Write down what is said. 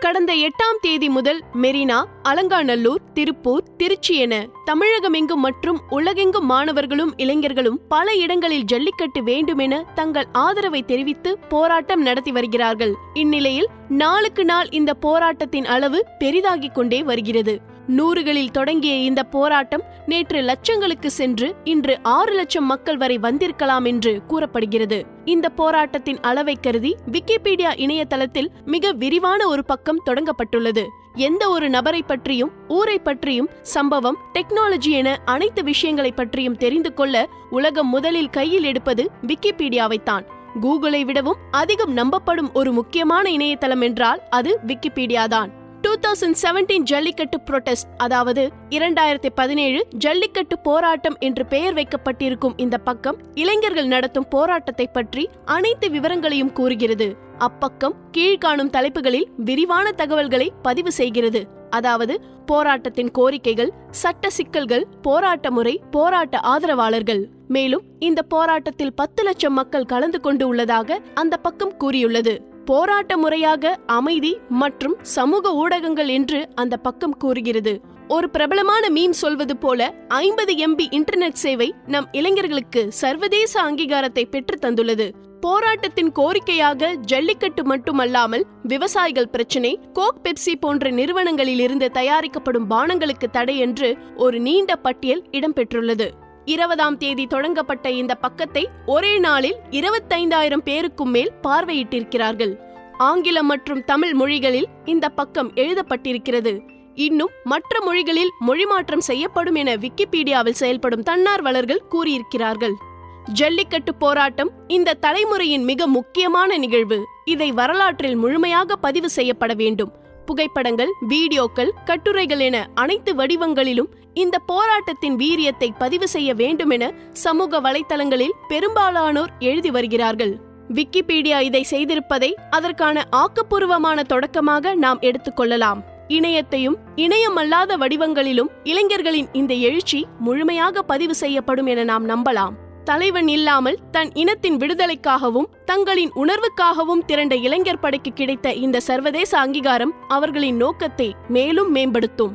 கடந்த எட்டாம் தேதி முதல் மெரினா அலங்காநல்லூர் திருப்பூர் திருச்சி என தமிழகமெங்கும் மற்றும் உலகெங்கும் மாணவர்களும் இளைஞர்களும் பல இடங்களில் ஜல்லிக்கட்டு வேண்டுமென தங்கள் ஆதரவை தெரிவித்து போராட்டம் நடத்தி வருகிறார்கள். இந்நிலையில் நாளுக்கு நாள் இந்த போராட்டத்தின் அளவு பெரிதாகிக் கொண்டே வருகிறது. நூறுகளில் தொடங்கிய இந்த போராட்டம் நேற்று லட்சங்களுக்கு சென்று இன்று ஆறு லட்சம் மக்கள் வரை வந்திருக்கலாம் என்று கூறப்படுகிறது. இந்த போராட்டத்தின் அளவை கருதி விக்கிபீடியா இணையதளத்தில் மிக விரிவான ஒரு பக்கம் தொடங்கப்பட்டுள்ளது. எந்த ஒரு நபரை பற்றியும் ஊரை பற்றியும் சம்பவம் டெக்னாலஜி என அனைத்து விஷயங்களை பற்றியும் தெரிந்து கொள்ள உலகம் முதலில் கையில் எடுப்பது விக்கிபீடியாவைத்தான். கூகுளை விடவும் அதிகம் நம்பப்படும் ஒரு முக்கியமான இணையதளம் என்றால் அது விக்கிபீடியா தான் தௌசண்ட் செவன்டீன் ஜல்லிக்கட்டு புரொட்டஸ்ட் அதாவது இரண்டாயிரத்தி பதினேழு ஜல்லிக்கட்டு போராட்டம் என்று பெயர் வைக்கப்பட்டிருக்கும் இந்த பக்கம் இளைஞர்கள் நடத்தும் போராட்டத்தை பற்றி அனைத்து விவரங்களையும் கூறுகிறது. அப்பக்கம் கீழ்காணும் தலைப்புகளில் விரிவான தகவல்களை பதிவு செய்கிறது. அதாவது போராட்டத்தின் கோரிக்கைகள் சட்ட சிக்கல்கள் போராட்ட முறை போராட்ட ஆதரவாளர்கள். மேலும் இந்த போராட்டத்தில் பத்து லட்சம் மக்கள் கலந்து கொண்டு உள்ளதாக அந்த பக்கம் கூறியுள்ளது. போராட்ட முறையாக அமைதி மற்றும் சமூக ஊடகங்கள் என்று அந்த பக்கம் கூறுகிறது. ஒரு பிரபலமான மீம் சொல்வது போல ஐம்பது எம்பி இன்டர்நெட் சேவை நம் இளைஞர்களுக்கு சர்வதேச அங்கீகாரத்தை பெற்று தந்துள்ளது. போராட்டத்தின் கோரிக்கையாக ஜல்லிக்கட்டு மட்டுமல்லாமல் விவசாயிகள் பிரச்சினை கோக் பெப்சி போன்ற நிறுவனங்களில் இருந்து தயாரிக்கப்படும் பானங்களுக்கு தடை என்று ஒரு நீண்ட பட்டியல் இடம்பெற்றுள்ளது. இருபதாம் தேதி தொடங்கப்பட்ட இந்த பக்கத்தை ஒரே நாளில் இருபத்தைந்தாயிரம் பேருக்கும் மேல் பார்வையிட்டிருக்கிறார்கள். ஆங்கிலம் மற்றும் தமிழ் மொழிகளில் இந்த பக்கம் எழுதப்பட்டிருக்கிறது. இன்னும் மற்ற மொழிகளில் மொழிமாற்றம் செய்யப்படும் என விக்கிபீடியாவில் செயல்படும் தன்னார்வலர்கள் கூறியிருக்கிறார்கள். ஜல்லிக்கட்டு போராட்டம் இந்த தலைமுறையின் மிக முக்கியமான நிகழ்வு. இதை வரலாற்றில் முழுமையாக பதிவு செய்யப்பட வேண்டும். புகைப்படங்கள் வீடியோக்கள் கட்டுரைகள் என அனைத்து வடிவங்களிலும் இந்த போராட்டத்தின் வீரியத்தை பதிவு செய்ய வேண்டுமென சமூக வலைதளங்களில் பெரும்பாலானோர் எழுதி வருகிறார்கள். விக்கிபீடியா இதை செய்திருப்பதை அதற்கான ஆக்கப்பூர்வமான தொடக்கமாக நாம் எடுத்துக்கொள்ளலாம் இணையத்தையும் இணையமல்லாத வடிவங்களிலும் இளைஞர்களின் இந்த எழுச்சி முழுமையாக பதிவு செய்யப்படும் என நாம் நம்பலாம். தலைவன் இல்லாமல் தன் இனத்தின் விடுதலைக்காகவும் தங்களின் உணர்வுக்காகவும் திரண்ட இளைஞர் படைக்கு கிடைத்த இந்த சர்வதேச அங்கீகாரம் அவர்களின் நோக்கத்தை மேலும் மேம்படுத்தும்.